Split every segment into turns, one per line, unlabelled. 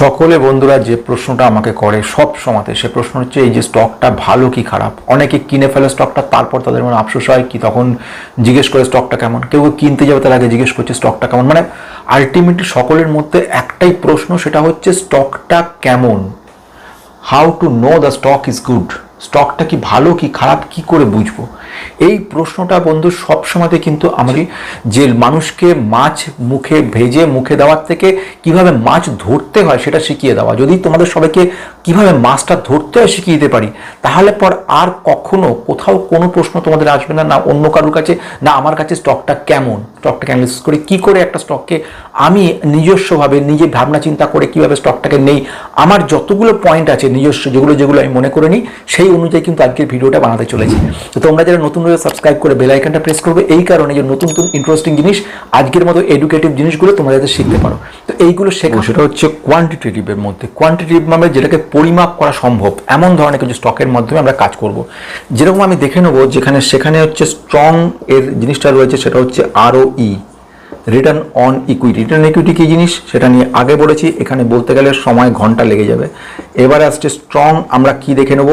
সকলে বন্ধুরা যে প্রশ্নটা আমাকে করে সব সময়তে, সে প্রশ্ন হচ্ছে, এই যে স্টকটা ভালো কি খারাপ? অনেকে কিনে ফেলে স্টকটা তারপর তাদের মনে আফসোস হয় কি, তখন জিজ্ঞেস করে স্টকটা কেমন? কেউ কিনতে যাবে, তার আগে জিজ্ঞেস করছে স্টকটা কেমন? মানে আলটিমেটলি সকলের মধ্যে একটাই প্রশ্ন, সেটা হচ্ছে স্টকটা কেমন? How to know the stock is good স্টকটা কি ভালো, কি খারাপ? কি করে বুঝব? এই প্রশ্নটা বন্ধু সব সময়তে কিন্তু আমি যে মানুষকে মাছ মুখে ভেজে মুখে দেওয়ার থেকে কীভাবে মাছ ধরতে হয় সেটা শিখিয়ে দেওয়া। যদি তোমাদের সবাইকে কীভাবে মাছটা ধরতে হয় শিখিয়ে দিতে পারি? তাহলে পর আর কখনো কোথাও কোনো প্রশ্ন তোমাদের আসবে না না অন্য কারোর কাছে, না আমার কাছে স্টকটা কেমন? স্টকটাকে অ্যানালিসিস করে কি করে একটা স্টককে আমি নিজস্বভাবে নিজে ভাবনা চিন্তা করে কীভাবে স্টকটাকে নেই? আমার যতগুলো পয়েন্ট আছে নিজস্ব যেগুলো যেগুলো আমি মনে করে নিই, সেই অনুযায়ী কিন্তু আজকের ভিডিওটা বানাতে চলেছি। তো তোমরা যারা নতুন নতুনভাবে সাবস্ক্রাইব করে বেল আইকনটা প্রেস করবে, এই কারণে যে নতুন নতুন ইন্টারেস্টিং জিনিস, আজকের মতো এডুকেটিভ জিনিসগুলো তোমরা যাতে শিখতে পারো। তো এইগুলো শেখো সেটা হচ্ছে কোয়ান্টিটেটিভের মধ্যে। কোয়ান্টিটেটিভ মানে যেটাকে পরিমাপ করা সম্ভব। এমন ধরনের কিছু স্টকের মাধ্যমে আমরা কাজ করব। যেরকম আমি দেখে নেব, যেখানে, সেখানে হচ্ছে স্ট্রং এর জিনিসটা রয়েছে, সেটা হচ্ছে আরও ই return on equity return equity কী জিনিস? সেটা নিয়ে আগে বলেছি, এখানে বলতে গেলে সময় ঘণ্টা লেগে যাবে। এবার আসছে স্ট্রং আমরা কি দেখে নেব?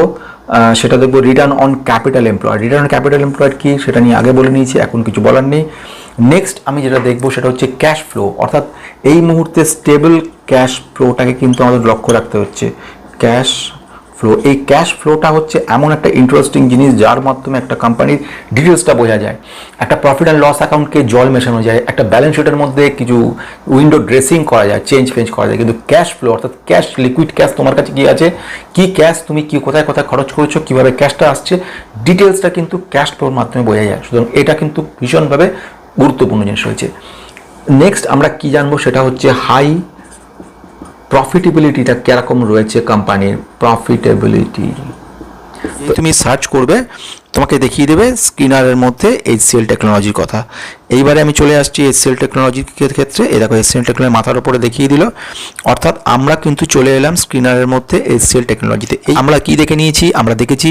সেটা দেখব return on capital employed return on capital employed কি? সেটা নিয়ে আগে বলে নিয়েছি, এখন কিছু বলার নেই। নেক্সট আমি যেটা দেখব, সেটা হচ্ছে ক্যাশ ফ্লো অর্থাৎ এই মুহূর্তে স্টেবল ক্যাশ ফ্লোটাকে কিন্তু আমাদের লক্ষ্য রাখতে হচ্ছে। ক্যাশ ফ্লো এই ক্যাশ ফ্লোটা হচ্ছে এমন একটা ইন্টারেস্টিং জিনিস যার মাধ্যমে একটা কোম্পানির ডিটেলসটা বোঝা যায়। একটা প্রফিট অ্যান্ড লস অ্যাকাউন্টকে জল মেশানো যায়, একটা ব্যালেন্স শিটের মধ্যে কিছু উইন্ডো ড্রেসিং করা যায় চেঞ্জ ফেঞ্জ করা যায়। কিন্তু ক্যাশ ফ্লো অর্থাৎ ক্যাশ লিকুইড ক্যাশ তোমার কাছে কী আছে? কি ক্যাশ তুমি কি কোথায় কোথায় খরচ করেছ, কীভাবে ক্যাশটা আসছে? ডিটেলসটা কিন্তু ক্যাশ ফ্লোর মাধ্যমে বোঝা যায়। সুতরাং এটা কিন্তু ভীষণভাবে গুরুত্বপূর্ণ জিনিস হয়েছে। নেক্সট আমরা কি জানব সেটা হচ্ছে হাই প্রফিটেবিলিটিটা কীরকম রয়েছে কোম্পানির প্রফিটেবিলিটি তুমি সার্চ করবে তোমাকে দেখিয়ে দেবে স্ক্রিনারের মধ্যে এইচসিএল টেকনোলজির কথা। এইবারে আমি চলে আসছি এইচসিএল টেকনোলজির ক্ষেত্রে। এই দেখো এইচসিএল টেকনোলজি মাথার উপরে দেখিয়ে দিল। অর্থাৎ আমরা কিন্তু চলে এলাম স্ক্রিনারের মধ্যে এইচসিএল টেকনোলজিতে এই আমরা কি দেখে নিয়েছি? আমরা দেখেছি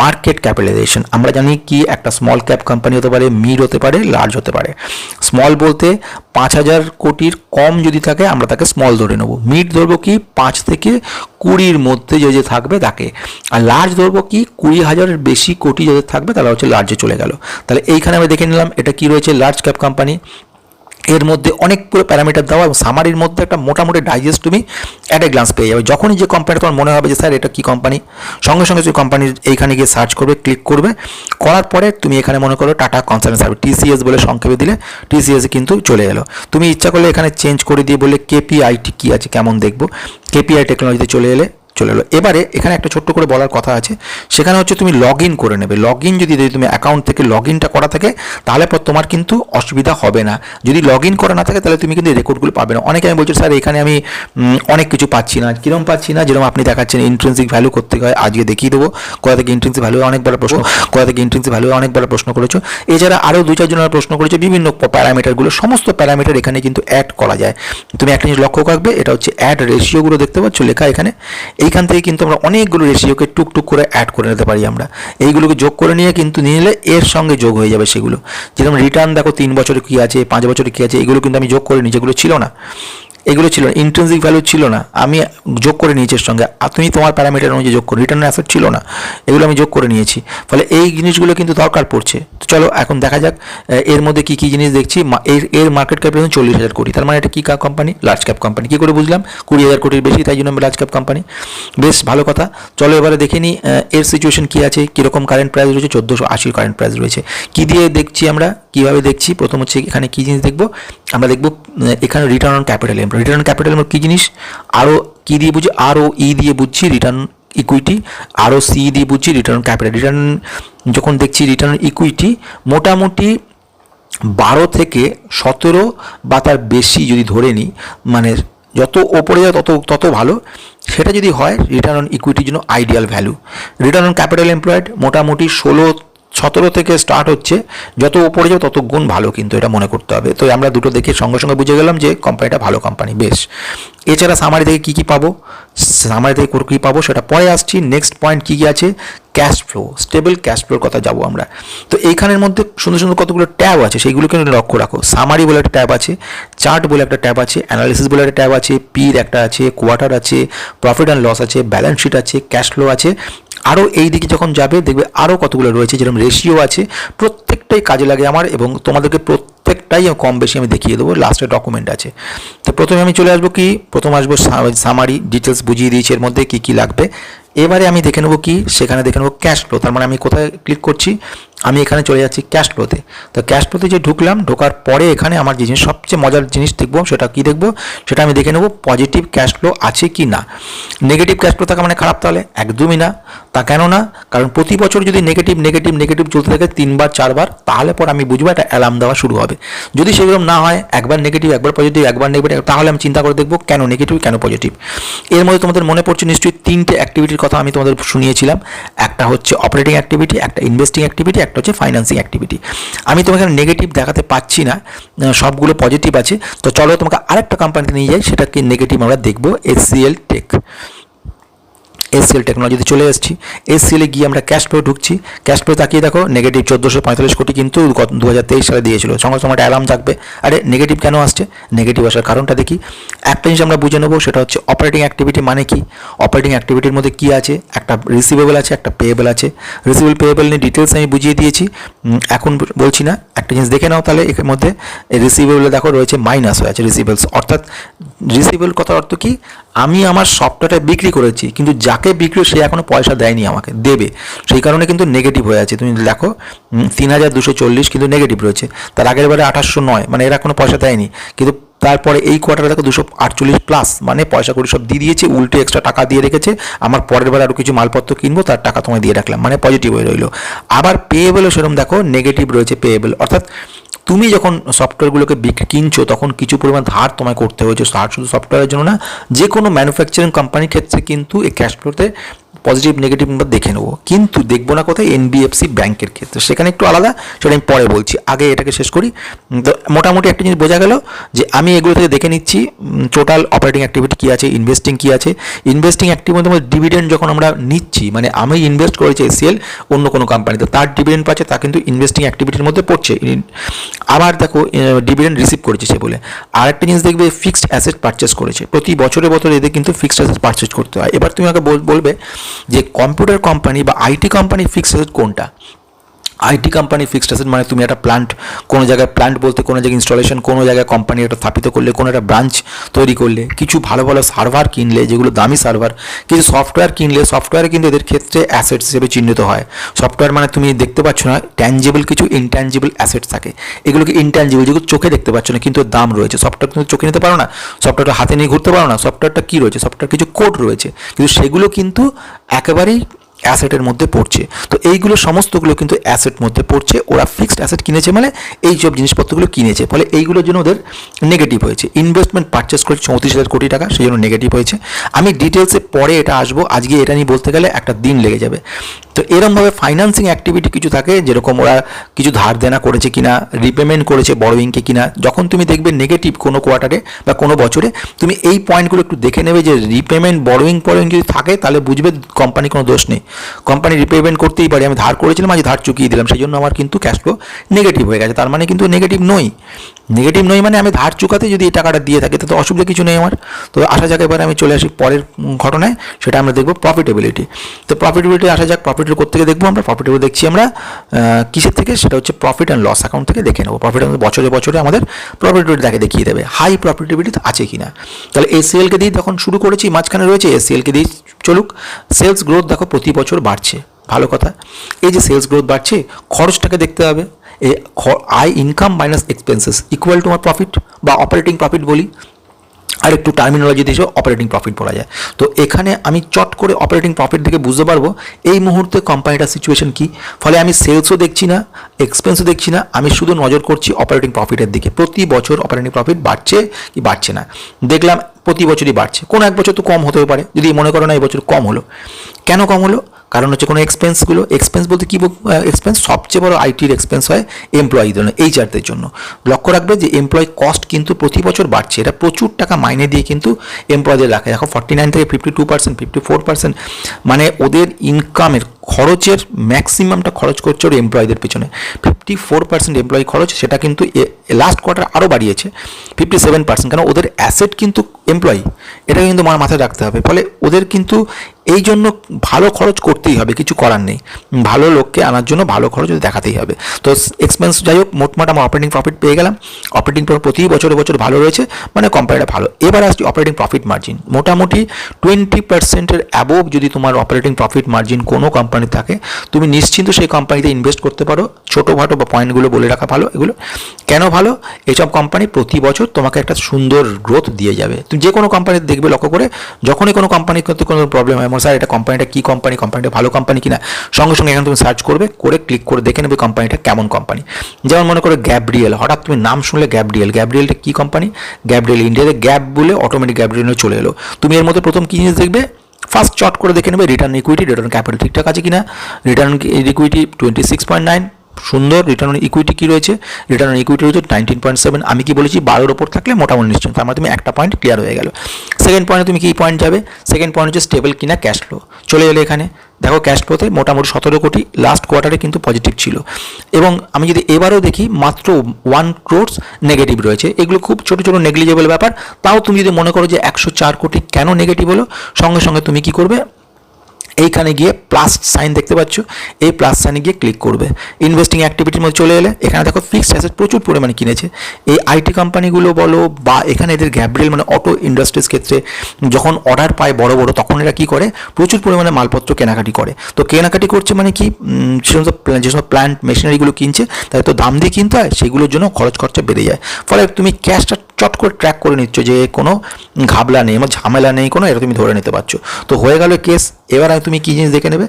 মার্কেট ক্যাপিটালাইজেশন আমরা জানি কি একটা স্মল ক্যাপ কোম্পানি হতে পারে মিড হতে পারে লার্জ হতে পারে। স্মল বলতে পাঁচ হাজার কোটির কম যদি থাকে, আমরা তাকে স্মল ধরে নেব। মিড ধরবো কি? পাঁচ থেকে কুড়ির মধ্যে যে যে থাকবে তাকে। আর লার্জ ধরবো কি? কুড়ি হাজারের বেশি কোটি যাদের থাকবে তারা হচ্ছে লার্জে চলে গেল। তাহলে এইখানে আমি দেখে নিলাম এটা কি রয়েছে লার্জ ক্যাপ কোম্পানি এর মধ্যে অনেক পুরো প্যারামিটার দেওয়া এবং সামারির মধ্যে একটা মোটামুটি ডাইজেস্ট তুমি অ্যাট এ গ্লান্স পেয়ে যাবে। যখনই যে কোম্পানি তোমার মনে হবে যে, স্যার, এটা কী কোম্পানি সঙ্গে সঙ্গে সেই কোম্পানির এইখানে গিয়ে সার্চ করবে ক্লিক করবে, করার পরে তুমি এখানে মনে করো টাটা কনসার্ন সার্ভিস টিসিএস বলে সংক্ষেপে দিলে টিসিএস কিন্তু চলে এলো। তুমি ইচ্ছা করলে এখানে চেঞ্জ করে দিয়ে বললে কেপিআইটি কী আছে, কেমন দেখব? কেপিআই টেকনোলজিতে চলে এলে চলে এলো। এবারে এখানে একটা ছোট্ট করে বলার কথা আছে। সেখানে হচ্ছে তুমি লগ ইন করে নেবে। লগ ইন যদি তুমি অ্যাকাউন্ট থেকে লগ ইনটা করা থাকে, তাহলে পর তোমার কিন্তু অসুবিধা হবে না। যদি লগ ইন করা না থাকে, তাহলে তুমি কিন্তু রেকর্ডগুলো পাবে না। অনেকে আমি বলছি, স্যার, এখানে আমি অনেক কিছু পাচ্ছি না। কীরকম পাচ্ছি না? যেরকম আপনি দেখাচ্ছেন ইন্ট্রেন্সিক ভ্যালু করতে হয়, আজকে দেখিয়ে দেবো। কোথা থেকে ইন্ট্রেন্সিক ভ্যালু অনেকবার প্রশ্ন। কোথা থেকে ইন্ট্রেন্সিক ভ্যালু অনেকবার প্রশ্ন করেছ। এছাড়া আরও দু চারজনের প্রশ্ন করেছে, বিভিন্ন প্যারামিটারগুলো সমস্ত প্যারামিটার এখানে কিন্তু অ্যাড করা যায়। তুমি একটা জিনিস লক্ষ্য রাখবে, এটা হচ্ছে অ্যাড রেশিওগুলো দেখতে পাচ্ছ, লেখা এখানে। এইখান থেকে কিন্তু আমরা অনেকগুলো রেশিওকে টুকটুক করে অ্যাড করে নিতে পারি আমরা। এইগুলোকে যোগ করে নিয়ে কিন্তু নিয়ে নিলে এর সঙ্গে যোগ হয়ে যাবে সেগুলো। যেরকম রিটার্ন দেখো তিন বছরে কী আছে, পাঁচ বছরে কী আছে, এগুলো কিন্তু আমি যোগ করে নিই যেগুলো ছিল না। এগুলো ছিল ইন্ট্রেন্সিক ভ্যালু ছিল না। আমি যোগ করে নিয়েছি এর সঙ্গে। তুমি তোমার প্যারামিটার অনুযায়ী যোগ করো রিটার্ন অ্যাসেট ছিল না। এগুলো আমি যোগ করে নিয়েছি। ফলে এই জিনিসগুলো কিন্তু দরকার পড়ছে। তো চলো, এখন দেখা যাক এর মধ্যে কী কী জিনিস দেখছি। এর এর মার্কেট ক্যাপ ক্যাপিটাল চল্লিশ হাজার কোটি। তার মানে এটা কী কোম্পানি লার্জ ক্যাপ কোম্পানি কী করে বুঝলাম? কুড়ি হাজার কোটির বেশি, তাই জন্য আমি লার্জ ক্যাপ কোম্পানি বেশ, ভালো কথা। চলো, এবারে দেখে নিই এর সিচুয়েশন কী আছে? কীরকম কারেন্ট প্রাইস রয়েছে? চোদ্দোশো আশির কারেন্ট প্রাইস রয়েছে। কী দিয়ে দেখছি আমরা? কীভাবে দেখছি? প্রথম হচ্ছে এখানে কী জিনিস দেখব? আমরা দেখব এখানে return on capital employ return capital employ কী জিনিস আরও কী দিয়ে বুঝি আরও ই দিয়ে বুঝছি রিটার্ন ইকুইটি আরও সি দিয়ে বুঝছি রিটার্ন ক্যাপিটাল রিটার্ন যখন দেখছি রিটার্ন ইকুইটি মোটামুটি বারো থেকে সতেরো বা তার বেশি যদি ধরে নিই মানে যত ওপরে যায় তত তত ভালো। সেটা যদি হয় রিটার্ন অন ইকুইটির জন্য ideal value return on capital employed মোটামুটি ষোলো সতেরো থেকে স্টার্ট হচ্ছে। যত উপরে যাও তত গুণ ভালো কিন্তু এটা মনে করতে হবে। তো আমরা দুটো দেখে সঙ্গে সঙ্গে বুঝে গেলাম যে কোম্পানিটা ভালো কোম্পানি বেশ। এছাড়া সামারি থেকে কী কী পাবো? সামারি থেকে কী পাবো সেটা পরে আসছি। নেক্সট পয়েন্ট কী কী আছে? ক্যাশ ফ্লো স্টেবল ক্যাশ ফ্লোর কথা যাব আমরা। তো এইখানের মধ্যে সুন্দর সুন্দর কতগুলো ট্যাব আছে সেইগুলোকে লক্ষ্য রাখো। সামারি বলে একটা ট্যাব আছে চার্ট বলে একটা ট্যাব আছে অ্যানালিসিস বলে একটা ট্যাব আছে পির একটা আছে কোয়ার্টার আছে প্রফিট অ্যান্ড লস আছে ব্যালেন্স শিট আছে ক্যাশ ফ্লো আছে। আরও এই দিকে যখন যাবে, দেখবে আরও কতগুলো রয়েছে, যেরকম রেশিও আছে, প্রত্যেকটাই কাজে লাগে আমার এবং তোমাদেরকে প্রত্যেকটাই কম বেশি আমি দেখিয়ে দেবো লাস্টে ডকুমেন্ট আছে। তো প্রথমে আমি চলে আসব কি? প্রথম আসব সামারি ডিটেলস বুঝিয়ে দিয়েছি এর মধ্যে কী কী লাগবে। এবারে আমি দেখে নেব কি? সেখানে দেখে নেব ক্যাশ ফ্লো তার মানে আমি কোথায় ক্লিক করছি? আমি এখানে চলে যাচ্ছি ক্যাশ ফ্লোতে তো। ক্যাশ ফ্লোতে যে ঢুকলাম, ঢোকার পরে এখানে আমার যে জিনিস, সবচেয়ে মজার জিনিস দেখব, সেটা কি দেখব? সেটা আমি দেখে নেব পজিটিভ ক্যাশ ফ্লো আছে কি না। নেগেটিভ ক্যাশ ফ্লো থাকা মানে খারাপ তাহলে? একদমই না। তা কেন না? কারণ প্রতি বছর যদি নেগেটিভ নেগেটিভ নেগেটিভ চলতে থাকে তিনবার, চারবার, তাহলে পর আমি বুঝব একটা অ্যালার্ম দেওয়া শুরু হবে। যদি সেরকম না হয়, একবার নেগেটিভ একবার পজিটিভ একবার নেগেটিভ তাহলে আমি চিন্তা করে দেখব কেন নেগেটিভ কেন পজিটিভ এর মধ্যে তোমাদের মনে পড়ছে নিশ্চয়ই তিনটে অ্যাক্টিভিটির কথা আমি তোমাদের শুনিয়েছিলাম। একটা হচ্ছে অপারেটিং অ্যাক্টিভিটি একটা ইনভেস্টিং অ্যাক্টিভিটি একটা হচ্ছে ফাইন্যান্সিং অ্যাক্টিভিটি আমি তোমাকে নেগেটিভ দেখাতে পাচ্ছি না সবগুলো পজিটিভ আছে। তো চলো তোমাকে আরেকটা কোম্পানিতে নিয়ে যাই, সেটাকে নেগেটিভ আমরা দেখব S C L tech SCL টেকনোলজিতে চলে এসেছি। এসসিএলে গিয়ে আমরা ক্যাশ ফ্লো ঢুকছি। ক্যাশ ফ্লো তাকিয়ে দেখো নেগেটিভ চোদ্দোশো পঁয়তাল্লিশ কোটি কিন্তু দু হাজার তেইশ সালে দিয়েছিল। সঙ্গে সঙ্গে একটা অ্যালার্ম থাকবে আরে নেগেটিভ কেন আসছে? নেগেটিভ আসার কারণটা দেখি। একটা জিনিস আমরা বুঝে নেব, সেটা হচ্ছে অপারেটিং অ্যাক্টিভিটি মানে কি? অপারেটিং অ্যাক্টিভিটির মধ্যে কি আছে? একটা রিসিভেবল আছে, একটা পেয়েবল আছে। রিসিভেবল পেয়েবল নিয়ে ডিটেলস আমি বুঝিয়ে দিয়েছি। এখন বলছি না। একটা জিনিস দেখে নাও তাহলে, এর মধ্যে। রিসিভেবল দেখো রয়েছে মাইনাস হয়ে আছে রিসিভেবলস অর্থাৎ রিসিভেবল কথার অর্থ কি? আমি আমার সফটওয়্যারটা বিক্রি করেছি, কিন্তু যাকে বিক্রি সে এখনও পয়সা দেয়নি আমাকে, দেবে। সেই কারণে কিন্তু নেগেটিভ হয়ে আছে। তুমি দেখো তিন হাজার দুশো চল্লিশ কিন্তু নেগেটিভ রয়েছে। তার আগের বারে আঠাশশো নয় মানে এরা কোনো পয়সা দেয়নি। কিন্তু তারপরে এই কোয়ার্টারে দেখো দুশো আটচল্লিশ প্লাস মানে পয়সা করে সব দিয়ে দিয়েছে, উল্টে এক্সট্রা টাকা দিয়ে রেখেছে। আমার পরের বার আরও কিছু মালপত্র কিনবো, তার টাকা তোমায় দিয়ে রাখলাম। মানে পজিটিভ হয়ে রইল। আবার পেয়েবলও সেরকম দেখো নেগেটিভ রয়েছে পেয়েবল অর্থাৎ তুমি যখন সফটওয়্যারগুলোকে কিনছো, তখন কিছু পরিমাণ ধার তোমায় করতে হয়েছে ধার শুধু সফটওয়্যারের জন্য না যে কোনো ম্যানুফ্যাকচারিং কোম্পানির ক্ষেত্রে কিন্তু এই ক্যাশ ফ্লোতে পজিটিভ নেগেটিভ আমরা দেখে নেব। কিন্তু দেখব না কোথায়? এনবিএফসি ব্যাংকের ক্ষেত্রে। সেখানে একটু আলাদা, সেটা আমি পরে বলছি। আগে এটাকে শেষ করি। তো মোটামুটি একটা জিনিস বোঝা গেল যে আমি এগুলো থেকে দেখে নিচ্ছি টোটাল অপারেটিং অ্যাক্টিভিটি কী আছে ইনভেস্টিং কী আছে। ইনভেস্টিং অ্যাক্টিভিটির মধ্যে ডিভিডেন্ড যখন আমরা নিচ্ছি মানে আমি ইনভেস্ট করেছি এসিএল অন্য কোনো কোম্পানিতে তার ডিভিডেন্ড পাচ্ছে, তা কিন্তু ইনভেস্টিং অ্যাক্টিভিটির মধ্যে পড়ছে। আবার দেখো ডিভিডেন্ড রিসিভ করেছে সে বলে। আরেকটা জিনিস দেখবে ফিক্সড অ্যাসেট পারচেস করেছে। প্রতি বছরে বছরে এদের কিন্তু ফিক্সড অ্যাসেট পারচেস করতে হয়। এবার তুমি আমাকে বলবে যে কম্পিউটার কোম্পানি বা আইটি কোম্পানি ফিক্সড অ্যাসেট কোনটা? আইটি কোম্পানি ফিক্সড অ্যাসেট মানে তুমি একটা প্ল্যান্ট কোনো জায়গায় প্ল্যান্ট বলতে, কোনো জায়গায় ইনস্টলেশন কোনো জায়গায় কোম্পানি একটা স্থাপিত করলে, কোনো একটা ব্রাঞ্চ তৈরি করলে, কিছু ভালো ভালো সার্ভার কিনলে, যেগুলো দামি সার্ভার কিছু সফটওয়্যার কিনলে সফটওয়্যারে কিন্তু এদের ক্ষেত্রে অ্যাসেটস হিসেবে চিহ্নিত হয়। সফটওয়্যার মানে তুমি দেখতে পাচ্ছ না ট্যাঞ্জেবল কিছু ইনট্যাঞ্জেবল অ্যাসেটস থাকে। এগুলোকে ইনট্যাঞ্জেবল যেগুলো চোখে দেখতে পাচ্ছ না, কিন্তু দাম রয়েছে। সফটওয়্যার তুমি চোখে নিতে পারো না সফটওয়্যারটা হাতে নিয়ে ঘুরতে পারো না সফটওয়্যারটা কী রয়েছে? সফটওয়্যার কিছু কোড রয়েছে। কিন্তু সেগুলো কিন্তু একেবারেই অ্যাসেটের মধ্যে পড়ছে। তো এইগুলো সমস্তগুলো কিন্তু অ্যাসেট মধ্যে পড়ছে। ওরা ফিক্সড অ্যাসেট কিনেছে মানে এই সব জিনিসপত্রগুলো কিনেছে। ফলে এইগুলোর জন্য ওদের নেগেটিভ হয়েছে। ইনভেস্টমেন্ট পারচেস করেছে চৌত্রিশ হাজার কোটি টাকা, সেই জন্য নেগেটিভ হয়েছে। আমি ডিটেলসে পরে এটা আসব। আজকে এটা নিয়ে বলতে গেলে একটা দিন লেগে যাবে। তো এরমভাবে ফাইন্যান্সিং অ্যাক্টিভিটি কিছু থাকে, যেরকম ওরা কিছু ধার দেনা করেছে কিনা রিপেমেন্ট করেছে বড়োইংকে কিনা, যখন তুমি দেখবে নেগেটিভ কোনো কোয়ার্টারে বা কোনো বছরে, তুমি এই পয়েন্টগুলো একটু দেখে নেবে যে রিপেমেন্ট বড়োইং বড়োইং যদি থাকে, তাহলে বুঝবে কোম্পানি কোনো দোষ নেই। কোম্পানি রিপেমেন্ট করতেই পারে, আমি ধার করেছিলাম, আজ ধার চুকিয়ে দিলাম, সেই জন্য আমার কিন্তু ক্যাশ ফ্লো নেগেটিভ হয়ে গেছে। তার মানে কিন্তু নেগেটিভ নই নেগেটিভ নই মানে আমি ধার চুকাতে যদি এই টাকাটা দিয়ে থাকি, তাতে অসুবিধা কিছু নেই আমার। তো আসা যাক এবার আমি চলে আসি পরের ঘটনায়, সেটা আমরা দেখব প্রফিটেবিলিটি তো প্রফিটেবিলিটি আসা যাক প্রফিটের থেকে দেখব আমরা? প্রফিটেবল দেখছি আমরা কিসের থেকে? সেটা হচ্ছে প্রফিট অ্যান্ড লস অ্যাকাউন্ট থেকে দেখে নেব। প্রফিট বছরে বছরে আমাদের প্রফিটেবিলিটি দেখে দেখিয়ে দেবে। হাই প্রফিটেবিলিটি আছে কি না তাহলে এসিএলকে দিয়ে যখন শুরু করেছি, মাঝখানে রয়েছে এসিএলকে দিয়ে চলুক। সেলস গ্রোথ দেখো প্রতি বছর বাড়ছে। ভালো কথা। এই যে সেলস গ্রোথ বাড়ছে, খরচটাকে দেখতে হবে। এ I income minus expenses equal to আমার প্রফিট বা অপারেটিং প্রফিট বলি। আর একটু টার্মিনোলজি দিয়ে অপারেটিং প্রফিট বলা যায়। তো এখানে আমি চট করে অপারেটিং প্রফিট থেকে বুঝতে পারব, এই মুহূর্তে কোম্পানিটার সিচুয়েশন কি। ফলে আমি সেলসও দেখছি না এক্সপেন্সও দেখছি না, আমি শুধু নজর করছি অপারেটিং প্রফিটের দিকে। প্রতি বছর অপারেটিং প্রফিট বাড়ছে কি বাড়ছে না। দেখলাম প্রতি বছরই বাড়ছে। কোনো এক বছর তো কম হতেও পারে, যদি মনে করো না, এই বছর কম হলো। কেন কম হলো? কারণ হচ্ছে কোনো এক্সপেন্সগুলো এক্সপেন্স বলতে কী এক্সপেন্স সবচেয়ে বড় আইটির এক্সপেন্স হয় এমপ্লয়ীদের জন্য এইচআরদের জন্য। লক্ষ্য রাখবে যে এমপ্লয় কস্ট কিন্তু প্রতি বছর বাড়ছে। এটা প্রচুর টাকা মাইনে দিয়ে কিন্তু এমপ্লয়ীদের রাখে। দেখো ফর্টি নাইন থেকে fifty two percent fifty four percent মানে ওদের ইনকামের খরচের ম্যাক্সিমামটা খরচ করছে ওর এমপ্লয়ীদের পিছনে। ফিফটি ফোর পার্সেন্ট এমপ্লয়ি খরচ, সেটা কিন্তু লাস্ট কোয়ার্টার আরও বাড়িয়েছে। ফিফটি সেভেন পার্সেন্ট কেন ওদের অ্যাসেট কিন্তু এমপ্লয়ি এটা কিন্তু আমার মাথায় রাখতে হবে। ফলে ওদের কিন্তু এই জন্য ভালো খরচ করতেই হবে, কিছু করার নেই। ভালো লোককে আনার জন্য ভালো খরচ দেখাতেই হবে। তো এক্সপেন্স যাই হোক, মোটমাট আমার অপারেটিং প্রফিট পেয়ে গেলাম। অপারেটিং প্রফিট প্রতি বছরে বছর ভালো রয়েছে মানে কোম্পানিটা ভালো। এবার আসছি অপারেটিং প্রফিট মার্জিন মোটামুটি টোয়েন্টি পার্সেন্টের অ্যাবোভ যদি তোমার অপারেটিং প্রফিট মার্জিন কোনো কোম্পানি থাকে, তুমি নিশ্চিন্ত সেই কোম্পানিতে ইনভেস্ট করতে পারো। ছোটো ছোটোখাটো বা পয়েন্টগুলো বলে রাখা ভালো এগুলো। কেন ভালো? এইসব কোম্পানি প্রতি বছর তোমাকে একটা সুন্দর গ্রোথ দিয়ে যাবে। তুমি যে কোনো কোম্পানিতে দেখবে লক্ষ্য করে, যখনই কোনো কোম্পানির করতে কোনো প্রবলেম হয় স্যার এটা কোম্পানিটা কী কোম্পানি কোম্পানিটা ভালো কোম্পানি কিনা, সঙ্গে সঙ্গে এখানে তুমি সার্চ করবে, করে ক্লিক করে দেখে নেবে কোম্পানিটা কেমন কোম্পানি যেমন মনে করো গ্যাব্রিয়েল হঠাৎ তুমি নাম শুনলে গ্যাব্রিয়েল গ্যাব্রিয়েলটা কী কোম্পানি গ্যাব্রিয়েল ইন্ডিয়াতে গ্যাপ বলে অটোমেটিক গ্যাব্রিয়েল চলে এলো। তুমি এর মধ্যে প্রথম কী জিনিস দেখবে? ফার্স্ট চট করে দেখে নেবে রিটার্ন ইকুইটি রিটার্ন ক্যাপিটাল ঠিকঠাক আছে কিনা? Return equity twenty six point nine সুন্দর রিটার্ন অন ইকুইটি কী রয়েছে? রিটার্ন অন ইকুইটি রয়েছে নাইনটিন পয়েন্ট সেভেন আমি কি বলেছি? বারোর ওপর থাকলে মোটামুটি নিশ্চয় তার মাধ্যমে একটা পয়েন্ট ক্লিয়ার হয়ে গেল। সেকেন্ড পয়েন্টে তুমি কী পয়েন্ট যাবে? সেকেন্ড পয়েন্ট হচ্ছে স্টেবল কিনা ক্যাশ ফ্লো চলে এলে এখানে। দেখো ক্যাশ ফ্লোতে মোটামুটি সতেরো কোটি লাস্ট কোয়ার্টারে কিন্তু পজিটিভ ছিল। এবং আমি যদি এবারও দেখি, মাত্র ওয়ান ক্রোডস নেগেটিভ রয়েছে। এগুলো খুব ছোটো ছোটো নেগলিজেবল ব্যাপার। তাও তুমি যদি মনে করো যে একশো চার কোটি কেন নেগেটিভ হলো, সঙ্গে সঙ্গে তুমি কি করবে? এইখানে গিয়ে প্লাস সাইন দেখতে পাচ্ছ। এই প্লাস সাইনে গিয়ে ক্লিক করবে। ইনভেস্টিং অ্যাক্টিভিটির মধ্যে চলে এলে, এখানে দেখো ফিক্সড অ্যাসেট প্রচুর পরিমাণে কিনেছে। এই আইটি কোম্পানিগুলো বলো বা এখানে এদের গ্যাব্রিয়েল মানে অটো ইন্ডাস্ট্রিজ ক্ষেত্রে যখন অর্ডার পায় বড় বড়, তখন এরা কী করে? প্রচুর পরিমাণে মালপত্র কেনাকাটি করে। তো কেনাকাটি করছে মানে কি? যে সমস্ত যে সমস্ত প্ল্যান্ট মেশিনারিগুলো কিনছে তাদের তো দাম দিয়ে কিনতে হয়, সেগুলোর জন্য খরচ খরচা বেড়ে যায়। ফলে তুমি ক্যাশটা চট করে ট্র্যাক করে নিচ্ছ যে কোনো ঘাবলা নেই আমার ঝামেলা নেই, কোনো এটা তুমি ধরে নিতে পারছ। তো হয়ে গেল কেস এবার তুমি কী জিনিস দেখে নেবে?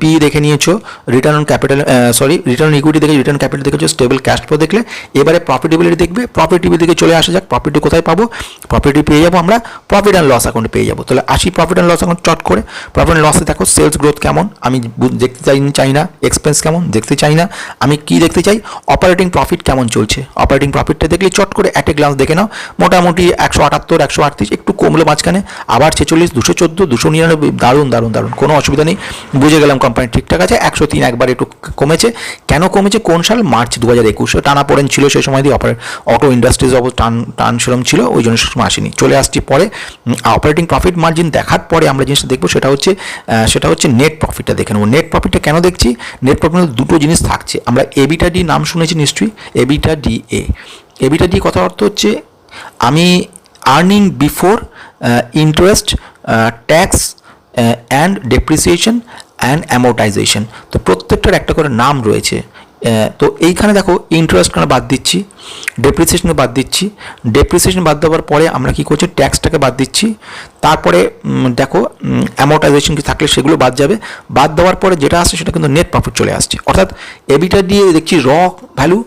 পি দেখে নিয়েছো return on capital sorry return equity দেখে রিটার্ন ক্যাপিটাল দেখেছ স্টেবল ক্যাশ ফ্লো দেখলে, এবারে প্রফিটেবিলিটি দেখবে প্রফিটেবিলিটি দিকে চলে আসা যাক প্রফিট কোথায় পাবো? প্রফিট পেয়ে যাব আমরা প্রফিট অ্যান্ড লস অ্যাকাউন্টে পেয়ে যাব। তাহলে আসি প্রফিট অ্যান্ড লস অ্যাকাউন্ট চট করে। প্রফিট অ্যান্ড লসে দেখো সেলস গ্রোথ কেমন? আমি দেখতে চাই চাই না। এক্সপেন্স কেমন? দেখতে চাই না। আমি কি দেখতে চাই? অপারেটিং প্রফিট কেমন চলছে? অপারেটিং প্রফিটটা দেখলে চট করে অ্যাট এ গ্লান্স দেখে নাও। মোটামুটি একশো আটাত্তর, একশো আটত্রিশ, একটু কমলো মাঝখানে। আবার ছেচল্লিশ, দুশো চোদ্দ, দুশো নিরানব্বই, দারুণ দারুণ দারুণ। কোনো অসুবিধা নেই। বুঝে গেলাম কোম্পানি ঠিকঠাক আছে। একশো তিন একবার একটু কমেছে। কেন কমেছে? কোন সাল? মার্চ দু হাজার একুশে। টানা পড়েন ছিল সেই সময় দিয়ে অপারেট অটো ইন্ডাস্ট্রিজ অব টান টান সেরম ছিল, ওই জন্য সে সময় আসেনি। চলে আসছি পরে। অপারেটিং প্রফিট মার্জিন দেখার পরে আমরা জিনিসটা দেখব, সেটা হচ্ছে সেটা হচ্ছে নেট প্রফিটটা দেখে নেব। নেট প্রফিটটা কেন দেখছি? নেট প্রফিট দুটো জিনিস থাকছে। আমরা এবিটা ডি নাম শুনেছি নিশ্চয়ই। এবিটা ডি এ এবিটা ডি কথা অর্থ হচ্ছে, আমি earning before interest tax and depreciation and amortisation তো প্রত্যেকটার একটা করে নাম রয়েছে। তো এইখানে দেখো ইন্টারেস্টটা বাদ দিচ্ছি ডেপ্রিসিয়েশনকে বাদ দিচ্ছি। ডেপ্রিসিয়েশন বাদ দেওয়ার পরে আমরা কি করছি ট্যাক্সটাকে বাদ দিচ্ছি। তারপরে দেখো অ্যামোটাইজেশন কি থাকলে সেগুলো বাদ যাবে। বাদ দেওয়ার পরে যেটা আসছে সেটা কিন্তু নেট প্রফিট চলে আসছে। অর্থাৎ এবিটা দিয়ে দেখছি র ভ্যালু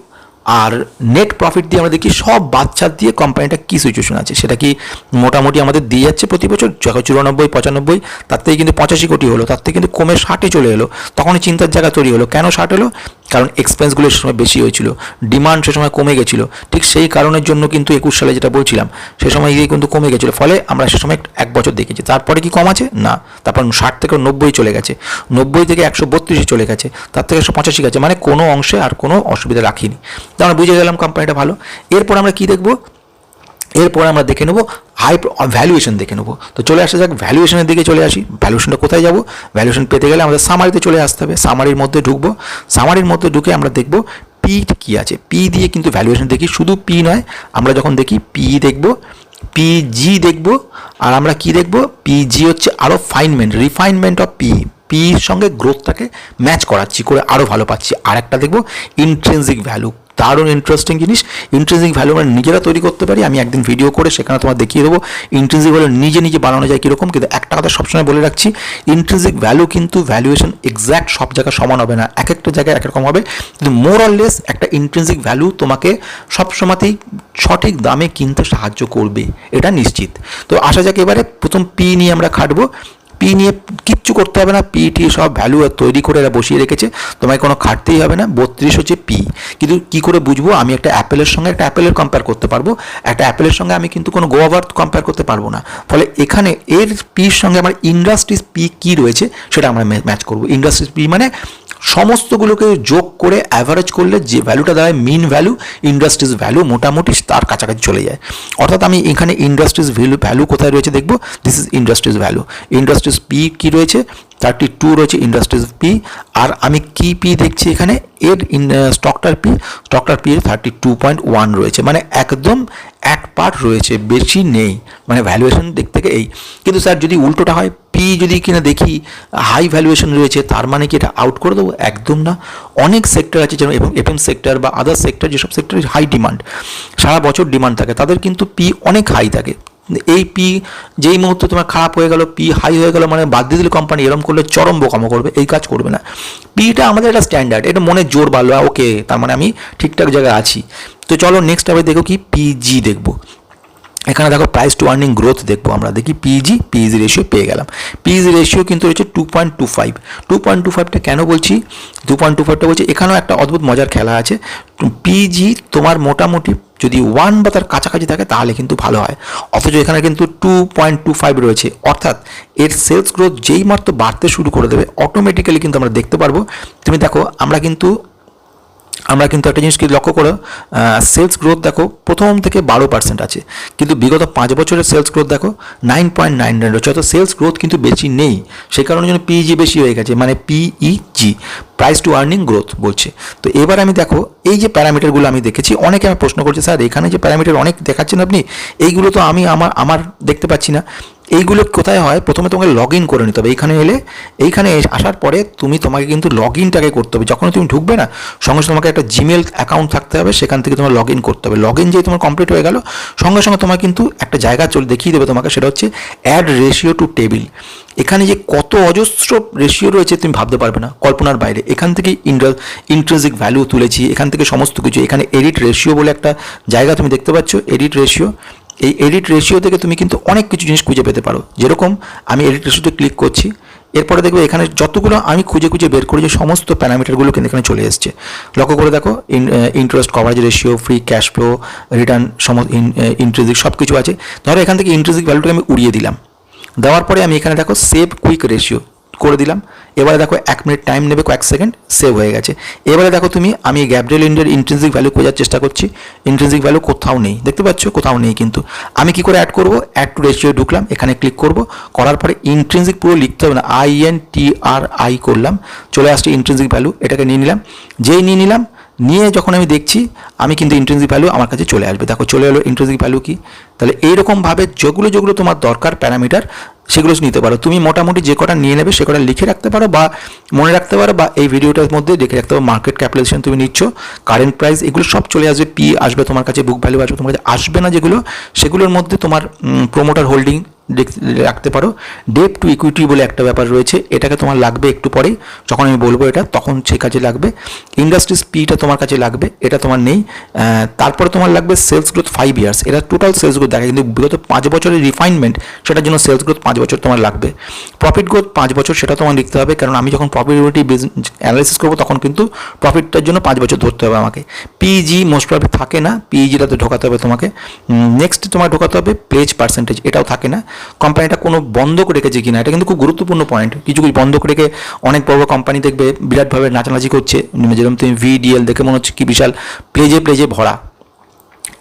আর নেট প্রফিট দিয়ে আমরা দেখি সব বাচ্চার দিয়ে কোম্পানিটা কী সিচুয়েশন আছে? সেটা কি মোটামুটি আমাদের দিয়ে যাচ্ছে প্রতি বছর? চুরানব্বই, পঁচানব্বই, তার থেকে কিন্তু পঁচাশি কোটি হলো, তার থেকে কিন্তু কমে ষাটে চলে এলো। তখনই চিন্তার জায়গা তৈরি হলো। কেন ষাট এলো কারণ এক্সপেন্সগুলো সে সময় বেশি হয়েছিল। ডিমান্ড সে সময় কমে গেছিল। ঠিক সেই কারণের জন্য কিন্তু একুশ সালে যেটা বলছিলাম, সে সময় গিয়ে কিন্তু কমে গেছিল। ফলে আমরা সে সময় এক বছর দেখেছি। তারপরে কি কম আছে? না। তারপর ষাট থেকে নব্বই চলে গেছে। নব্বই থেকে একশো বত্রিশে চলে গেছে। তার থেকে একশো পঁচাশি গেছে। মানে কোনো অংশে আর কোনো অসুবিধা রাখিনি। তো আমরা বুঝে গেলাম কোম্পানিটা ভালো। এরপর আমরা কি দেখব? এরপর আমরা দেখে নেব হাই ভ্যালুয়েশন দেখে নেব। তো চলে আসা যাক ভ্যালুয়েশনের দিকে চলে আসি। ভ্যালুয়েশনটা কোথায় যাব? ভ্যালুয়েশন পেতে গেলে আমাদের সামারিতে চলে আসতে হবে। সামারির মধ্যে ঢুকবো। সামারির মধ্যে ঢুকে আমরা দেখব পি কী আছে। পি দিয়ে কিন্তু ভ্যালুয়েশন দেখি। শুধু পি নয়, আমরা যখন দেখি পি দেখব পিজি দেখব, আর আমরা কি দেখব? পিজি হচ্ছে আরও ফাইনমেন্ট রিফাইনমেন্ট অফ পি পির সঙ্গে গ্রোথটাকে ম্যাচ করাচ্ছি, করে আরও ভালো পাচ্ছি। আর একটা দেখব ইন্ট্রেন্সিক ভ্যালু দারুণ ইন্টারেস্টিং জিনিস ইন্ট্রেন্সিক ভ্যালু আমরা নিজেরা তৈরি করতে পারি, আমি একদিন ভিডিও করে সেখানে তোমার দেখিয়ে দেবো ইন্ট্রেন্সিক ভ্যালু নিজে নিজে বানানো যায় কীরকম, কিন্তু একটা কথা সবসময় বলে রাখছি ইন্ট্রেন্সিক ভ্যালু কিন্তু ভ্যালুয়েশন এক্স্যাক্ট সব জায়গায় সমান হবে না, এক একটা জায়গায় একরকম হবে, কিন্তু মোর অর লেস একটা ইন্ট্রেন্সিক ভ্যালু তোমাকে সবসময়তেই সঠিক দামে কিনতে সাহায্য করবে, এটা নিশ্চিত। তো আসা যাক এবারে, প্রথম পি নিয়ে আমরা খাটবো পি নিয়ে কিচ্ছু করতে হবে না পি টি সব ভ্যালু তৈরি করে এরা বসিয়ে রেখেছে। তোমায় কোনো খাটতেই হবে না, বত্রিশ হচ্ছে পি কিন্তু কি করে বুঝব? আমি একটা অ্যাপেলের সঙ্গে একটা অ্যাপেলের কম্পেয়ার করতে পারব। একটা অ্যাপেলের সঙ্গে আমি কিন্তু কোনো গোয়াভার্থ কম্পেয়ার করতে পারব না। ফলে এখানে এর পির সঙ্গে আমার ইন্ডাস্ট্রিজ পি কী রয়েছে, সেটা আমরা ম্যাচ করব। ইন্ডাস্ট্রিজ পি মানে সমস্তগুলোকে যোগ করে অ্যাভারেজ করলে যে ভ্যালুটা দাঁড়ায় মিন ভ্যালু ইন্ডাস্ট্রিজ ভ্যালু মোটামুটি তার কাছাকাছি চলে যায়। অর্থাৎ আমি এখানে ইন্ডাস্ট্রিজ ভ্যালু ভ্যালু কোথায় রয়েছে দেখব? This is industries value industries P কী রয়েছে? থার্টি টু রয়েছে ইন্ডাস্ট্রিজ পি আর আমি কি পি দেখছি এখানে? এর স্টকটার P স্টকটার P thirty two point one রয়েছে মানে একদম এক পার্ট রয়েছে, বেশি নেই মানে ভ্যালুয়েশন দিক থেকে এই। কিন্তু স্যার যদি উল্টোটা হয় পি যদি কিনা দেখি হাই ভ্যালুয়েশন রয়েছে, তার মানে কি এটা আউট করে দেবো? একদম না। অনেক সেক্টর আছে, যেমন এবং এফএম সেক্টর বা আদার সেক্টর যেসব সেক্টর হাই ডিমান্ড সারা বছর ডিমান্ড থাকে, তাদের কিন্তু পি অনেক হাই থাকে। এই পি যেই মুহূর্তে তোমার খারাপ হয়ে গেল পি হাই হয়ে গেল মানে বাদ দিয়ে দিলে কোম্পানি এরম করলে চরম বোকামো করবে, এই কাজ করবে না। পিটা আমাদের একটা স্ট্যান্ডার্ড এটা মনে জোর বাড়লো ওকে তার মানে আমি ঠিকঠাক জায়গায় আছি। তো চলো নেক্সট আবার দেখো কি পিজি দেখব। এখানে দেখো প্রাইস টু আর্নিং গ্রোথ দেখব আমরা, দেখি পিজি পিজি রেশিও পেয়ে গেলাম। পিজি রেশিও কিন্তু রয়েছে two point two five two point two ফাইভটা কেন বলছি? টু পয়েন্ট টু ফাইভটা বলছি, এখানেও একটা অদ্ভুত মজার খেলা আছে। পিজি তোমার মোটামুটি যদি ওয়ান বা তার কাছাকাছি থাকে, তাহলে কিন্তু ভালো হয়। অথচ এখানে কিন্তু টু পয়েন্ট টু ফাইভ রয়েছে। অর্থাৎ এর সেলস গ্রোথ যেই মাত্র বাড়তে শুরু করে দেবে অটোমেটিক্যালি কিন্তু আমরা দেখতে পারব। তুমি দেখো, আমরা কিন্তু আমরা কিন্তু একটা জিনিস কি লক্ষ্য করো সেলস গ্রোথ দেখো প্রথম থেকে বারো পার্সেন্ট আছে। কিন্তু বিগত পাঁচ বছরের সেলস গ্রোথ দেখো নাইন পয়েন্ট নাইন নাইন রয়েছে। অর্থাৎ সেলস গ্রোথ কিন্তু বেশি নেই। সেই কারণে জন্য পিইজি বেশি হয়ে গেছে মানে PEG price to earning growth বলছে। তো এবার আমি দেখো, এই যে প্যারামিটারগুলো আমি দেখেছি, অনেকে আমি প্রশ্ন করছি, স্যার, এখানে যে প্যারামিটার অনেক দেখাচ্ছেন আপনি, এইগুলো তো আমি আমার আমার দেখতে পাচ্ছি না। এইগুলো কোথায় হয়? প্রথমে তোমাকে লগ ইন করে নিতে হবে। এইখানে এলে, এইখানে আসার পরে তুমি তোমাকে কিন্তু লগ ইনটাকে করতে হবে। যখন তুমি ঢুকবে না, সঙ্গে সঙ্গে তোমাকে একটা জিমেল অ্যাকাউন্ট থাকতে হবে। সেখান থেকে তোমার লগ ইন করতে হবে। লগ ইন যেই তোমার কমপ্লিট হয়ে গেল, সঙ্গে সঙ্গে তোমার কিন্তু একটা জায়গা চলে, দেখিয়ে দেবে তোমাকে। সেটা হচ্ছে অ্যাড রেশিও টু টেবিল এখানে যে কত অজস্র রেশিও রয়েছে, তুমি ভাবতে পারবে না। কল্পনার বাইরে। এখান থেকে ইন্ট্রেন্সিক ভ্যালু তুলেছি। এখান থেকে সমস্ত কিছু। এখানে এডিট রেশিও বলে একটা জায়গা তুমি দেখতে পাচ্ছ। এডিট রেশিও এই এডিট রেশিও থেকে তুমি কিন্তু অনেক কিছু জিনিস খুঁজে পেতে পারো। যেরকম আমি এডিট রেশিওতে ক্লিক করছি, এরপরে দেখবে এখানে যতগুলো আমি খুঁজে খুঁজে বের করেছি, সমস্ত প্যারামিটারগুলো কিন্তু এখানে চলে এসছে। লক্ষ্য করে দেখো interest coverage ratio free cash flow return সমস্ত ইন্ট্রেজিক সব কিছু আছে। ধরো এখান থেকে ইন্ট্রেজিক ভ্যালুটাকে আমি উড়িয়ে দিলাম। দেওয়ার পরে আমি এখানে দেখো সেভ কুইক রেশিও করে দিলাম। এবারে দেখো এক মিনিট টাইম নেবে, কয়েক সেকেন্ড সেভ হয়ে গেছে। এবারে দেখো তুমি, আমি গ্যাব্রিয়েল ইন্ডিয়ার ইন্ট্রেন্সিক ভ্যালু খোঁজার চেষ্টা করছি। ইন্ট্রেন্সিক ভ্যালু কোথাও নেই। দেখতে পাচ্ছ? কোথাও নেই কিন্তু। আমি কি করে অ্যাড করব? অ্যাড টু রেশিও ঢুকলাম, এখানে ক্লিক করব। করার পরে ইন্ট্রেন্সিক পুরো লিখতে হবে না। I N T R I করলাম। চলে আসছে ইন্ট্রেন্সিক ভ্যালু এটাকে নিয়ে নিলাম। যেই নিয়ে নিলাম, নিয়ে যখন আমি দেখছি, আমি কিন্তু ইন্ট্রেন্সিক ভ্যালু আমার কাছে চলে আসবে। দেখো, চলে এলো ইন্ট্রেন্সিক ভ্যালু কি? তাহলে এইরকমভাবে যেগুলো যেগুলো তোমার দরকার প্যারামিটার সেগুলো নিতে পারো। তুমি মোটামুটি যে কটা নিয়ে নেবে, সে কটা লিখে রাখতে পারো বা মনে রাখতে পারো বা এই ভিডিওটার মধ্যে দেখে রাখতে পারো মার্কেট ক্যাপিটালাইজেশন তুমি নিচ্ছ কারেন্ট প্রাইস এগুলো সব চলে আসবে পি আসবে তোমার কাছে বুক ভ্যালু আসবে তোমার কাছে, আসবে না যেগুলো, সেগুলোর মধ্যে তোমার প্রোমোটার হোল্ডিং রাখতে পারো। ডেপ টু ইকুইটি বলে একটা ব্যাপার রয়েছে। এটাকে তোমার লাগবে একটু পরেই। যখন আমি বলব এটা, তখন সে কাজে লাগবে। ইন্ডাস্ট্রিজ পিটা তোমার কাছে লাগবে। এটা তোমার নেই। তারপরে তোমার লাগবে সেলস গ্রোথ ফাইভ ইয়ার্স এটা টোটাল সেলস গ্রোথ দেখা, কিন্তু বিগত পাঁচ বছরের রিফাইনমেন্ট সেটার জন্য সেলস গ্রোথ পাঁচ বছর তোমার লাগবে। প্রফিট গ্রোথ পাঁচ বছর, সেটা তোমার লিখতে হবে। কারণ আমি যখন প্রফিটেবিলিটি অ্যানালাইসিস করব, তখন কিন্তু প্রফিটটার জন্য পাঁচ বছর ধরতে হবে আমাকে। পিজি মোস্ট প্রফিট থাকে না। পিজিটাতে ঢোকাতে হবে তোমাকে। নেক্সট তোমার ঢোকাতে হবে পেজ পার্সেন্টেজ এটাও থাকে না। কোম্পানিটা কোনো বন্ধক রেখেছে কিনা, এটা কিন্তু খুব গুরুত্বপূর্ণ পয়েন্ট কিছু কিছু বন্ধক রেখে অনেক বড় কোম্পানি দেখবে, বিরাটভাবে নাচানাচি করছে। যেরকম তুমি ভিডিএল দেখে মনে হচ্ছে কি বিশাল, প্লেজে প্লেজে ভরা।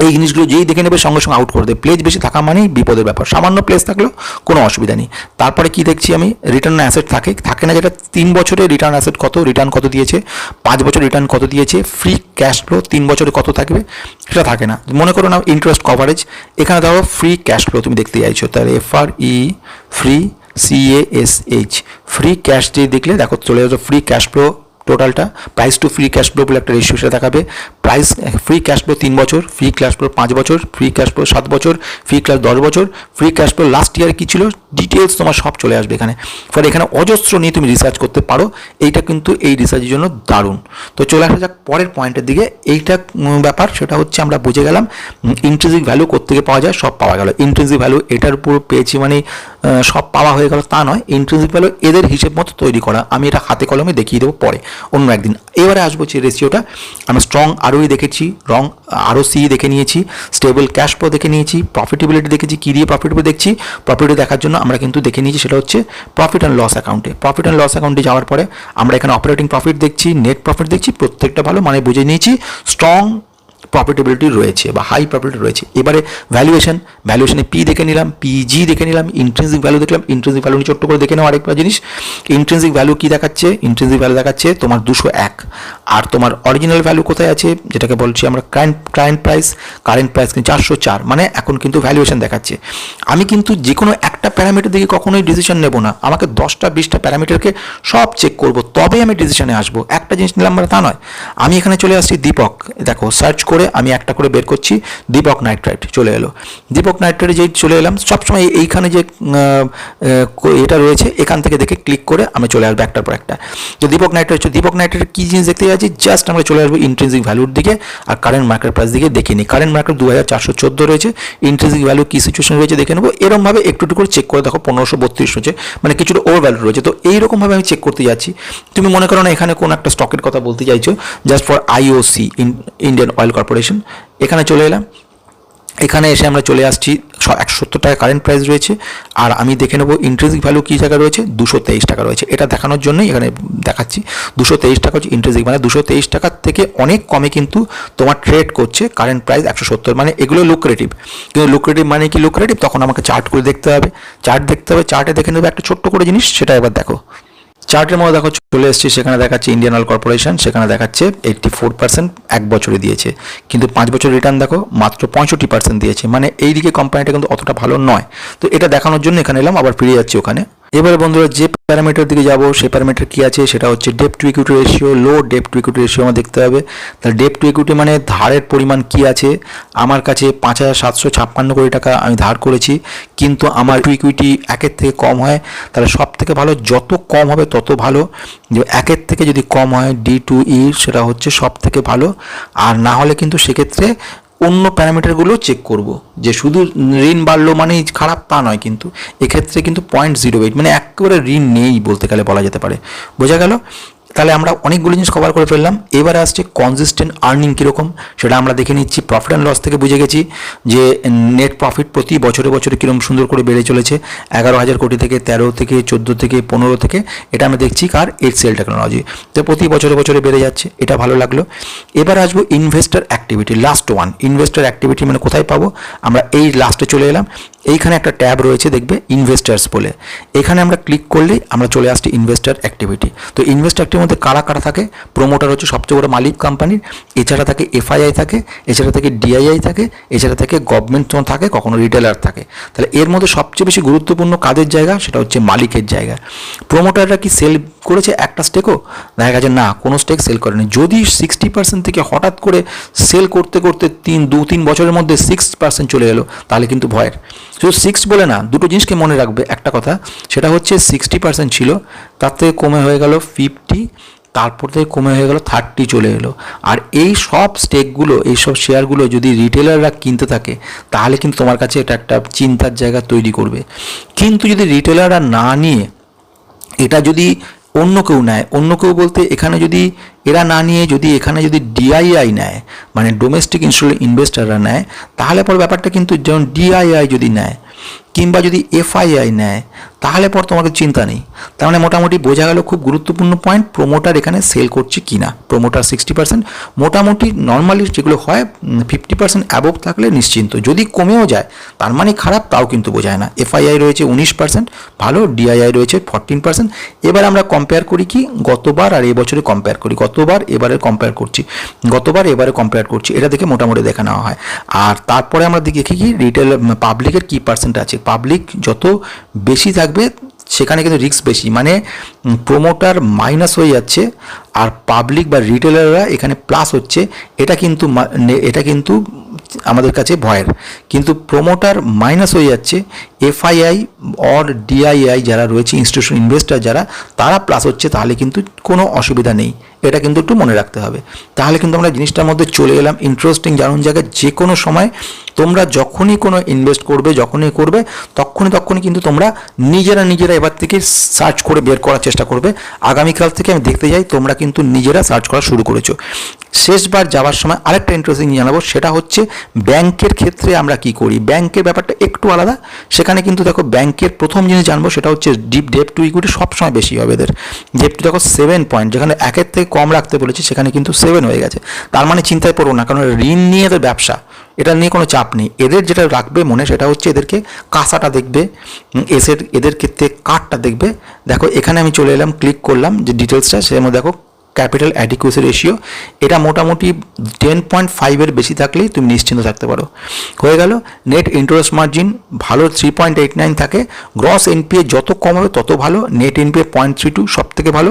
এই জিনিসগুলো যেই দেখে নেবে সঙ্গে সঙ্গে আউট করে দেবে। প্লেজ বেশি থাকা মানেই বিপদের ব্যাপার। সামান্য প্লেস থাকলেও কোনো অসুবিধা নেই। তারপরে কি দেখছি আমি? রিটার্ন অ্যাসেট থাকে। থাকে না যেটা তিন বছরে রিটার্ন অ্যাসেট কত? রিটার্ন কত দিয়েছে? পাঁচ বছর রিটার্ন কত দিয়েছে? ফ্রি ক্যাশ ফ্লো তিন বছরে কত থাকবে? সেটা থাকে না। মনে করো না ইন্টারেস্ট কভারেজ এখানে ধরো ফ্রি ক্যাশ ফ্লো তুমি দেখতে চাইছো। তাহলে F R E free C A S H free cash দিয়ে দেখলে, দেখো চলে যাচ্ছে ফ্রি ক্যাশ ফ্লো টোটালটা price to free cash flow বলে একটা রেশিও সেটা দেখাবে। প্রাইস ফ্রি ক্যাশ ফ্লো তিন বছর ফ্রি ক্যাশ ফ্লো পাঁচ বছর ফ্রি ক্যাশ ফ্লো সাত বছর ফ্রি ক্যাশ দশ বছর free cash flow last year কী ছিল? ডিটেলস তোমার সব চলে আসবে এখানে। ফলে এখানে অজস্র নিয়ে তুমি রিসার্চ করতে পারো। এইটা কিন্তু এই রিসার্চের জন্য দারুণ। তো চলে আসা যাক পরের পয়েন্টের দিকে। এইটা ব্যাপার, সেটা হচ্ছে আমরা বুঝে গেলাম ইন্ট্রেন্সিক ভ্যালু কোথেকে পাওয়া যায়, সব পাওয়া গেল। ইন্ট্রেন্সিক ভ্যালু এটার উপর পেয়েছি মানে সব পাওয়া হয়ে গেল, তা নয়। ইন্ট্রেন্সিক ভ্যালু এদের হিসেব মতো তৈরি করা। আমি এটা হাতে কলমে দেখিয়ে দেবো পরে, অন্য একদিন। এবারে আসব যে রেশিওটা আমরা স্ট্রং আরওই দেখেছি রং আরও সি দেখে নিয়েছি স্টেবল ক্যাশ ফ্লো দেখে নিয়েছি প্রফিটেবিলিটি দেখেছি, কী দিয়ে প্রফিটেবল দেখছি? প্রফিট দেখার জন্য আমরা কিন্তু দেখে নিয়েছি সেটা হচ্ছে প্রফিট অ্যান্ড লস অ্যাকাউন্টে প্রফিট অ্যান্ড লস অ্যাকাউন্টে যাওয়ার পরে আমরা এখানে অপারেটিং প্রফিট দেখছি নেট প্রফিট দেখছি, প্রত্যেকটা ভালো মানে বুঝে নিয়েছি। স্ট্রং প্রফিটেবিলিটি রয়েছে বা হাই প্রফিট রয়েছে। এবারে ভ্যালুয়েশন ভ্যালুয়েশনে পি দেখে নিলাম পিজি দেখে নিলাম ইন্ট্রেন্সিক ভ্যালু দেখলাম ইন্ট্রেন্সিক ভ্যালু নিয়ে ছোট্ট করে দেখে নাও আরেকটা জিনিস। ইন্ট্রেন্সিক ভ্যালু কি দেখাচ্ছে? ইন্ট্রেন্সিক ভ্যালু দেখাচ্ছে তোমার দুশো এক। আর তোমার অরিজিনাল ভ্যালু কোথায় আছে? যেটাকে বলছি আমরা current current price current price কিন্তু চারশো চার। মানে এখন কিন্তু ভ্যালুয়েশন দেখাচ্ছে। আমি কিন্তু যে কোনো একটা প্যারামিটার দিকে কখনোই ডিসিশন নেব না। আমাকে দশটা, বিশটা প্যারামিটারকে সব চেক করব। তবে আমি ডিসিশনে আসব। একটা জিনিস নিলাম মানে তা নয়। আমি এখানে চলে আসছি দীপক। দেখো সার্চ করে। আমি একটা করে বের করছি দীপক নাইট্রাইট চলে এলো। দীপক নাইট্রাইটে যেই চলে এলাম, সবসময় এই- এইখানে যে এটা রয়েছে, এখান থেকে দেখে ক্লিক করে আমি চলে আসব একটার পর একটা। তো দীপক নাইট্রাইট দীপক নাইট্রাইটের কী জিনিস দেখতে যাচ্ছি? জাস্ট আমরা চলে আসব ইন্ট্রেন্সিক ভ্যালুর দিকে আর কারেন্ট মার্কেট প্রাইস দিকে দেখে নিই কারেন্ট মার্কেট দু হাজার চারশো চোদ্দ রয়েছে ইন্ট্রেন্সিক ভ্যালু কী সিচুয়েশন রয়েছে দেখে নেব। এরমভাবে একটু একটু করে চেক করে দেখো, পনেরোশো বত্রিশ রয়েছে মানে কিছুটা ওভার ভ্যালু রয়েছে। তো এইরকমভাবে আমি চেক করতে যাচ্ছি। তুমি মনে করো না, এখানে কোন একটা স্টকের কথা বলতে চাইছো just for IOC Indian Oil Corporation এখানে চলে এলাম। এখানে এসে আমরা চলে আসছি। একশো সত্তর টাকা কারেন্ট প্রাইস রয়েছে। আর আমি দেখে নেব ইন্ট্রেন্সিক ভ্যালু কী জায়গা রয়েছে? দুশো তেইশ টাকা রয়েছে। এটা দেখানোর জন্যই এখানে দেখাচ্ছি। দুশো তেইশ টাকা হচ্ছে ইন্ট্রেন্সিক মানে দুশো তেইশ টাকার থেকে অনেক কমে কিন্তু তোমার ট্রেড করছে কারেন্ট প্রাইস একশো সত্তর। মানে এগুলো লুক্রেটিভ কিন্তু লুক্রেটিভ মানে কি লুক্রেটিভ তখন আমাকে চার্ট করে দেখতে হবে। চার্ট দেখতে হবে। চার্টে দেখে নেবে একটা ছোট্ট করে জিনিস। সেটা এবার দেখো। চার্টের মধ্যে দেখো চলে এসেছি, সেখানে দেখাচ্ছে ইন্ডিয়ান অয়েল কর্পোরেশন সেখানে দেখাচ্ছে এইটটি ফোর পার্সেন্ট এক বছরে দিয়েছে। কিন্তু পাঁচ বছর রিটার্ন দেখো, মাত্র পঁয়ষট্টি পার্সেন্ট দিয়েছে। মানে এইদিকে কোম্পানিটা কিন্তু অতটা ভালো নয়। তো এটা দেখানোর জন্য এখানে এলাম, আবার ফিরে যাচ্ছি ওখানে। এবারে বন্ধুরা যে প্যারামিটার দিকে যাব সেই প্যারামিটার কি আছে? সেটা হচ্ছে debt to equity ratio low debt to equity ratio আমার দেখতে হবে। তাহলে ডেপ টু ইকুইটি মানে ধারের পরিমাণ কি আছে? আমার কাছে পাঁচ হাজার সাতশো ছাপ্পান্ন কোটি টাকা আমি ধার করেছি, কিন্তু আমার টু ইকুইটি একের থেকে কম হয়। তাহলে সব থেকে ভালো, যত কম হবে তত ভালো। যে একের থেকে যদি কম হয় ডি টু ই সেটা হচ্ছে সব থেকে ভালো। আর না হলে কিন্তু সেক্ষেত্রে অন্য প্যারামিটারগুলো চেক করব। যে শুধু ঋণ বাড়লো মানেই খারাপ তা নয় কিন্তু। এক্ষেত্রে কিন্তু পয়েন্ট জিরো এইট মানে একেবারে ঋণ নেই বলতে গেলে বলা যেতে পারে। বোঝা গেল? তাহলে আমরা অনেকগুলো জিনিস কভার করে ফেললাম। এবারে আসছে কনসিস্টেন্ট আর্নিং কীরকম, সেটা আমরা দেখে নিচ্ছি। প্রফিট অ্যান্ড লস থেকে বুঝে গেছি যে নেট প্রফিট প্রতি বছরে বছরে কীরকম সুন্দর করে বেড়ে চলেছে। এগারো হাজার কোটি থেকে তেরো থেকে চোদ্দ থেকে পনেরো থেকে, এটা আমরা দেখছি কার? এক্সেল টেকনোলজি তো প্রতি বছরে বছরে বেড়ে যাচ্ছে, এটা ভালো লাগল। এবার আসব investor activity last one investor activity মানে কোথায় পাবো? আমরা এই লাস্টে চলে এলাম। এইখানে একটা ট্যাব রয়েছে, দেখবে ইনভেস্টার্স বলে। এখানে আমরা ক্লিক করলেই আমরা চলে আসছি ইনভেস্টার অ্যাক্টিভিটি তো ইনভেস্টার মধ্যে কারা কারা থাকে? প্রোমোটার হচ্ছে সবচেয়ে বড় মালিক কোম্পানির এছাড়া থাকে এফআইআই থাকে, এছাড়া থাকে ডিআইআই থাকে, এছাড়া থাকে গভর্নমেন্ট থাকে, কখনো রিটেলার থাকে। তাহলে এর মধ্যে সবচেয়ে বেশি গুরুত্বপূর্ণ কাদের জায়গা? সেটা হচ্ছে মালিকের জায়গা। প্রোমোটাররা কি সেল করেছে একটা স্টেকও দেখা গেছে না, কোনো স্টেক সেল করেনি। যদি সিক্সটি পার্সেন্ট থেকে হঠাৎ করে সেল করতে করতে তিন, দু, তিন বছরের মধ্যে সিক্স পার্সেন্ট চলে এলো, তাহলে কিন্তু ভয়ের। শুধু সিক্স বলে না, দুটো জিনিসকে মনে রাখবে, একটা কথা, সেটা হচ্ছে সিক্সটি পার্সেন্ট ছিল, তার থেকে কমে হয়ে গেল ফিফটি তারপর থেকে কমে হয়ে গেল থার্টি চলে এলো। আর এই সব স্টেকগুলো এই সব শেয়ারগুলো যদি রিটেলাররা কিনতে থাকে, তাহলে কিন্তু তোমার কাছে এটা একটা চিন্তার জায়গা তৈরি করবে। কিন্তু যদি রিটেলাররা না নিয়ে, এটা যদি অন্য কেউ নেয়, অন্য কেউ বলতে এখানে যদি এরা না নিয়ে, যদি এখানে যদি ডিআইআই নেয় মানে ডোমেস্টিক ইনস্টল ইনভেস্টাররা নেয়, তাহলে পর ব্যাপারটা কিন্তু যেমন ডিআইআই যদি নেয় কিংবা যদি এফআইআই নেয়, তাহলে পর তোমাকে চিন্তা নেই। তার মানে মোটামুটি বোঝা গেল খুব গুরুত্বপূর্ণ পয়েন্ট প্রোমোটার এখানে সেল করছে কি না প্রোমোটার সিক্সটি পার্সেন্ট মোটামুটি নর্মালি যেগুলো হয় ফিফটি পার্সেন্ট অ্যাবভ থাকলে নিশ্চিন্ত। যদি কমেও যায়, তার মানে খারাপ, তাও কিন্তু বোঝায় না। এফআইআই রয়েছে উনিশ পার্সেন্ট ভালো, ডিআইআই রয়েছে ফরটিন পার্সেন্ট এবার আমরা কম্পেয়ার করি কি, গতবার আর এবছরে কম্পেয়ার করি। গতবার, এবারে কম্পেয়ার করছি। গতবার, এবারে কম্পেয়ার করছি। এটা দেখে মোটামুটি দেখা নেওয়া হয়। আর তারপরে আমরা দেখি কি রিটেল পাবলিকের কি পার্সেন্ট আছে? পাবলিক যত বেশি থাকবে, সেখানে কিন্তু রিস্ক বেশি। মানে প্রোমোটার মাইনাস হয়ে যাচ্ছে, আর পাবলিক বা রিটেলাররা এখানে প্লাস হচ্ছে, এটা কিন্তু এটা কিন্তু আমাদের কাছে ভয়ের। কিন্তু প্রোমোটার মাইনাস হয়ে যাচ্ছে এফআইআই অর ডিআইআই যারা রয়েছে ইনস্টিটিউশন ইনভেস্টার যারা, তারা প্লাস হচ্ছে, তাহলে কিন্তু কোনো অসুবিধা নেই। এটা কিন্তু একটু মনে রাখতে হবে। তাহলে কিন্তু আমরা জিনিসটার মধ্যে চলে এলাম। ইন্টারেস্টিং জানুন জায়গায় যে কোনো সময় তোমরা যখনই কোনো ইনভেস্ট করবে, যখনই করবে তখনই তখনই কিন্তু তোমরা নিজেরা নিজেরা এবার থেকে সার্চ করে বের করার চেষ্টা করবে। আগামীকাল থেকে আমি দেখতে যাই, তোমরা কিন্তু নিজেরা সার্চ করা শুরু করেছ। শেষবার যাওয়ার সময় আরেকটা ইন্টারেস্টিং জানাব, সেটা হচ্ছে ব্যাংকের ক্ষেত্রে আমরা কি করি? ব্যাংকের ব্যাপারটা একটু আলাদা। সেখানে কিন্তু দেখো ব্যাংকের প্রথম জিনিস জানব, সেটা হচ্ছে ডিপ ডেপ টু ইকুইটি সবসময় বেশি হবে এদের। ডেপ টু দেখো সেভেন পয়েন্ট যেখানে একের থেকে কম রাখতে বলেছি, সেখানে কিন্তু সেভেন হয়ে গেছে। তার মানে চিন্তায় পড়ো না, কারণ ঋণ নিয়ে এদের ব্যবসা, এটা নিয়ে কোনো চাপ নেই। এদের যেটা রাখবে মনে, সেটা হচ্ছে এদেরকে কাঁসাটা দেখবে এসের এদের ক্ষেত্রে কার্ডটা দেখবে। দেখো, এখানে আমি চলে এলাম ক্লিক করলাম, যে ডিটেলসটা সের মধ্যে দেখো ক্যাপিটাল অ্যাডিকুয়েসি রেশিও এটা মোটামুটি টেন পয়েন্ট ফাইভের বেশি থাকলেই তুমি নিশ্চিন্ত থাকতে পারো। হয়ে গেল নেট ইন্টারেস্ট মার্জিন ভালো থ্রি পয়েন্ট এইট নাইন থাকে গ্রস এনপিএ যত কম হবে তত ভালো net NPA point three two সব থেকে ভালো,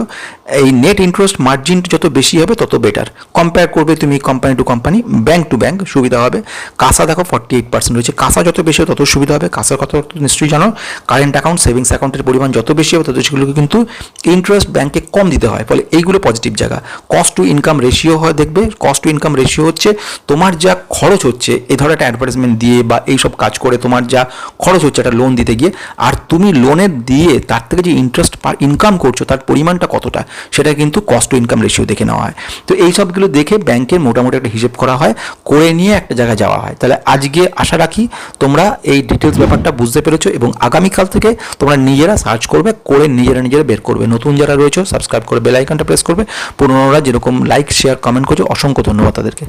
এই নেট ইন্টারেস্ট মার্জিন যত বেশি হবে তত বেটার কম্পেয়ার করবে তুমি company to company bank to bank সুবিধা হবে। কাসা দেখো ফর্টি এইট পার্সেন্ট রয়েছে। কাসা যত বেশি হবে তত সুবিধা হবে। কাসার কথা নিশ্চয়ই জানো কারেন্ট অ্যাকাউন্ট সেভিংস অ্যাকাউন্টের পরিমাণ যত বেশি হবে তত সেগুলোকে কিন্তু ইন্টারেস্ট ব্যাংকে কম দিতে হয়। ফলে এইগুলো পজিটিভ জায়গা। কস্ট টু ইনকাম রেশিও হয় দেখবে। কস্ট টু ইনকাম রেশিও হচ্ছে তোমার যা খরচ হচ্ছে এই ধরো একটা অ্যাডভার্টাইজমেন্ট দিয়ে বা এইসব কাজ করে তোমার যা খরচ হচ্ছে একটা লোন দিতে গিয়ে, আর তুমি লোনের দিয়ে তার থেকে যে ইন্টারেস্ট ইনকাম করছ, তার পরিমাণটা কতটা, সেটা কিন্তু কস্ট টু ইনকাম রেশিও দেখে নেওয়া হয়। তো এই সবগুলো দেখে ব্যাংকের মোটামুটি একটা হিসেব করা হয়, করে নিয়ে একটা জায়গায় যাওয়া হয়। তাহলে আজকে আশা রাখি তোমরা এই ডিটেলস ব্যাপারটা বুঝতে পেরেছ এবং আগামীকাল থেকে তোমরা নিজেরা সার্চ করবে, করে নিজেরা নিজেরা বের করবে। নতুন যারা রয়েছে সাবস্ক্রাইব করে বেল আইকনটা প্রেস করবে। পুরনোরা যেরকম লাইক শেয়ার কমেন্ট করছ অসংখ্য ধন্যবাদ তাদেরকে।